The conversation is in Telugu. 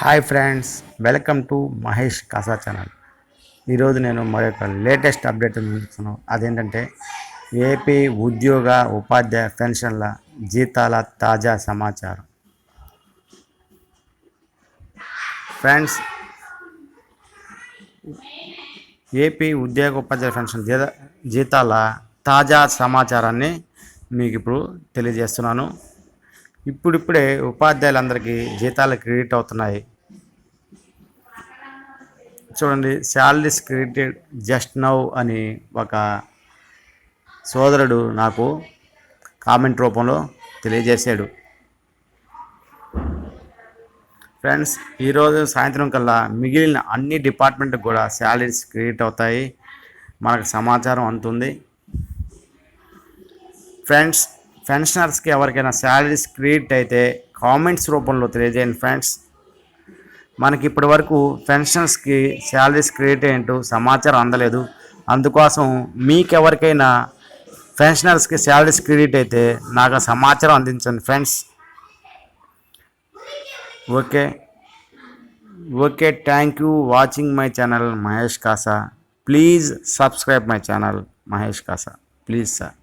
Hi friends welcome to Mahesh Kasa channel. ఈరోజు నేను మరొక లేటెస్ట్ అప్డేట్ చూస్తున్నాను అదేంటంటే ఏపీ ఉద్యోగ ఉపాధ్యాయ పెన్షన్ల జీతాల తాజా సమాచారం. ఫ్రెండ్స్ ఏపీ ఉద్యోగ ఉపాధ్యాయ పెన్షన్ జీత జీతాల తాజా సమాచారాన్ని మీకు ఇప్పుడు తెలియజేస్తున్నాను. ఇప్పుడిప్పుడే ఉపాధ్యాయులందరికీ జీతాలు క్రెడిట్ అవుతున్నాయి. చూడండి శాలరీస్ క్రెడిటెడ్ జస్ట్ నౌ అని ఒక సోదరుడు నాకు కామెంట్ రూపంలో తెలియజేశాడు. ఫ్రెండ్స్ ఈరోజు సాయంత్రం కల్లా మిగిలిన అన్ని డిపార్ట్మెంట్కి కూడా శాలరీస్ క్రియేట్ అవుతాయి. మనకు సమాచారం అందుతుంది ఫ్రెండ్స్ పెన్షనర్స్కి ఎవరికైనా శాలరీస్ క్రెడిట్ అయితే కామెంట్స్ రూపంలో తెలియజేయండి ఫ్రెండ్స్. మనకి ఇప్పటి వరకు పెన్షన్స్కి శాలరీస్ క్రెడిట్ ఏంటో సమాచారం అందలేదు. అందుకోసం మీకు ఎవరికైనా పెన్షనర్స్కి శాలరీస్ క్రెడిట్ అయితే నాకు సమాచారం అందించండి friends. Okay. Okay thank you watching my channel Mahesh Kasa. Please subscribe my channel Mahesh Kasa. Please sir.